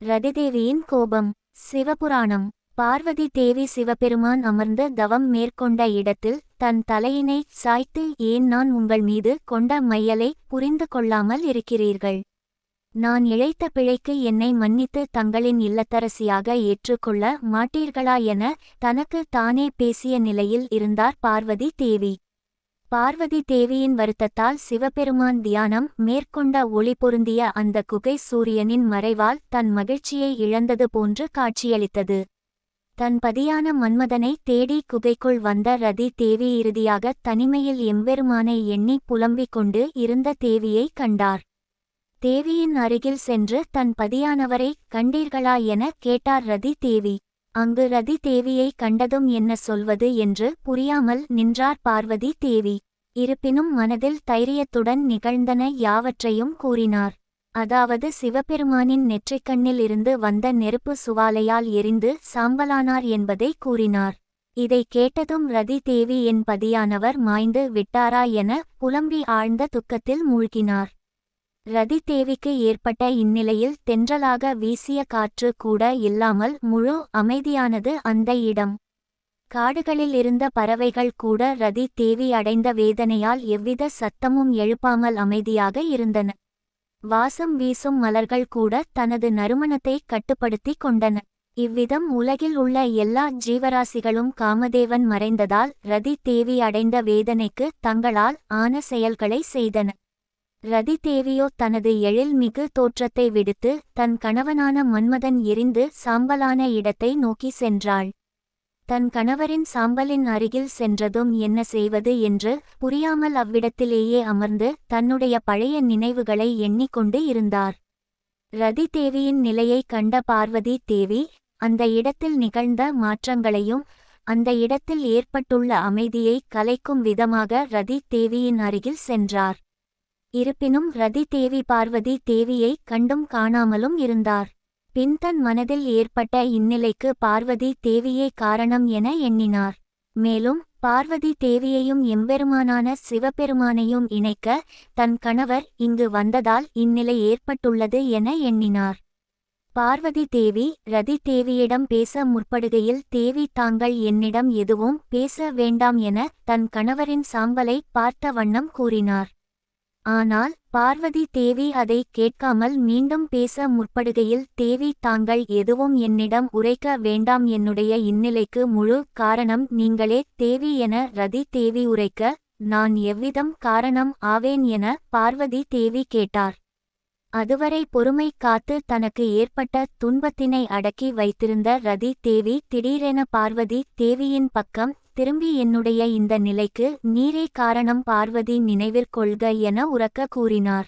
ரதிதேவியின் கோபம் சிவபுராணம். பார்வதி தேவி சிவபெருமான் அமர்ந்து தவம் மேற்கொண்ட இடத்தில் தன் தலையினை சாய்த்து ஏன் நான் உங்கள் மீது கொண்ட மையலை புரிந்து கொள்ளாமல் இருக்கிறீர்கள்? நான் இழைத்த பிழைக்கு என்னை மன்னித்து தங்களின் இல்லத்தரசியாக ஏற்றுக்கொள்ள மாட்டீர்களா என தனக்கு தானே பேசிய நிலையில் இருந்தார் பார்வதி தேவி. பார்வதி தேவியின் வருத்தத்தால் சிவபெருமான் தியானம் மேற்கொண்ட ஒளி பொருந்திய அந்த குகை சூரியனின் மறைவால் தன் மகிழ்ச்சியை இழந்தது போன்று காட்சியளித்தது. தன் பதியான மன்மதனை தேடி குகைக்குள் வந்த ரதி தேவி இறுதியாக தனிமையில் எம்பெருமானை எண்ணி புலம்பிக் கொண்டு இருந்த தேவியை கண்டார். தேவியின் அருகில் சென்று தன் பதியானவரை கண்டீர்களா என கேட்டார் ரதி தேவி. அங்கு ரதி தேவியை கண்டதும் என்ன சொல்வது என்று புரியாமல் நின்றார் பார்வதி தேவி. இருப்பினும் மனதில் தைரியத்துடன் நிகழ்ந்தன யாவற்றையும் கூறினார். அதாவது சிவபெருமானின் நெற்றிக்கண்ணில் இருந்து வந்த நெருப்பு சுவாலையால் எரிந்து சாம்பலானார் என்பதை கூறினார். இதை கேட்டதும் ரதி தேவி என் பதியானவர் மாய்ந்து விட்டாரா என புலம்பி ஆழ்ந்த துக்கத்தில் மூழ்கினார். ரதி தேவிக்கு ஏற்பட்ட இந்நிலையில் தென்றலாக வீசிய காற்று கூட இல்லாமல் முழு அமைதியானது அந்த இடம். காடுகளில் இருந்த பறவைகள் கூட ரதி தேவி அடைந்த வேதனையால் எவ்வித சத்தமும் எழுப்பாமல் அமைதியாக இருந்தன. வாசம் வீசும் மலர்கள் கூட தனது நறுமணத்தை கட்டுப்படுத்தி கொண்டன. இவ்விதம் உலகில் உள்ள எல்லா ஜீவராசிகளும் காமதேவன் மறைந்ததால் ரதி தேவி அடைந்த வேதனைக்கு தங்களால் ஆன செயல்களை செய்தன. ரதி தேவியோ தனது எழில்மிகு தோற்றத்தை விடுத்து தன் கணவனான மன்மதன் எரிந்து சாம்பலான இடத்தை நோக்கி சென்றாள். தன் கணவரின் சாம்பலின் அருகில் சென்றதும் என்ன செய்வது என்று புரியாமல் அவ்விடத்திலேயே அமர்ந்து தன்னுடைய பழைய நினைவுகளை எண்ணிக்கொண்டு இருந்தார். ரதி தேவியின் நிலையை கண்ட பார்வதி தேவி அந்த இடத்தில் நிகழ்ந்த மாற்றங்களையும் அந்த இடத்தில் ஏற்பட்டுள்ள அமைதியை கலைக்கும் விதமாக ரதி தேவியின் அருகில் சென்றார். இருப்பினும் ரதி தேவி பார்வதி தேவியை கண்டும் காணாமலும் இருந்தார். பின் தன் மனதில் ஏற்பட்ட இந்நிலைக்கு பார்வதி தேவியே காரணம் என எண்ணினார். மேலும் பார்வதி தேவியையும் எம்பெருமானான சிவபெருமானையும் இணைக்க தன் கணவர் இங்கு வந்ததால் இந்நிலை ஏற்பட்டுள்ளது என எண்ணினார். பார்வதி தேவி ரதி தேவியிடம் பேச முற்படுகையில் தேவி தாங்கள் என்னிடம் எதுவும் பேச வேண்டாம் என தன் கணவரின் சாம்பலை பார்த்த வண்ணம் கூறினார். ஆனால் பார்வதி தேவி அதை கேட்காமல் மீண்டும் பேச முற்படுகையில் தேவி தாங்கள் எதுவும் என்னிடம் உரைக்க வேண்டாம். என்னுடைய இந்நிலைக்கு முழு காரணம் நீங்களே. தேவி என ரதி தேவி உரைக்க நான் எவ்விதம் காரணம் ஆவேன் என பார்வதி தேவி கேட்டார். அதுவரை பொறுமை காத்து தனக்கு ஏற்பட்ட துன்பத்தினை அடக்கி வைத்திருந்த ரதி தேவி திடீரென பார்வதி தேவியின் பக்கம் திரும்பி என்னுடைய இந்த நிலைக்கு நீரே காரணம் பார்வதி நினைவிற்கொள்க என உறக்க கூறினார்.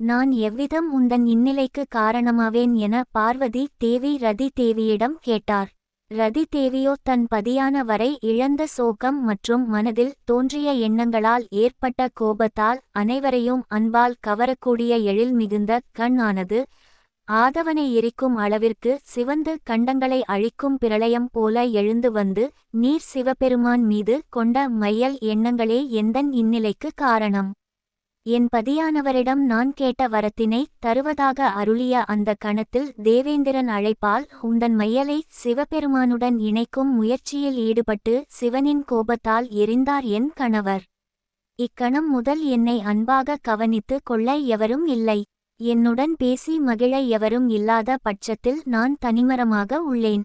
நான் எவ்விதம் உந்தன் இந்நிலைக்கு காரணமாவேன் என பார்வதி தேவி ரதி தேவியிடம் கேட்டார். ரதி தேவியோ தன் பதியான வரை இழந்த சோகம் மற்றும் மனதில் தோன்றிய எண்ணங்களால் ஏற்பட்ட கோபத்தால் அனைவரையும் அன்பால் கவரக்கூடிய எழில் மிகுந்த கண் ஆனது ஆதவனை எரிக்கும் அளவிற்கு சிவந்து கண்டங்களை அழிக்கும் பிரளயம் போல எழுந்து வந்து நீர் சிவபெருமான் மீது கொண்ட மையல் எண்ணங்களே எந்தன் இந்நிலைக்கு காரணம்? என் பதியானவரிடம் நான் கேட்ட வரத்தினை தருவதாக அருளிய அந்த கணத்தில் தேவேந்திரன் அழைப்பால் உந்தன் மையலை சிவபெருமானுடன் இணைக்கும் முயற்சியில் ஈடுபட்டு சிவனின் கோபத்தால் எரிந்தார் என் கணவர். இக்கணம் முதல் என்னை அன்பாக கவனித்து கொள்ள எவரும் இல்லை. என்னுடன் பேசி மகிழ எவரும் இல்லாத பட்சத்தில் நான் தனிமரமாக உள்ளேன்.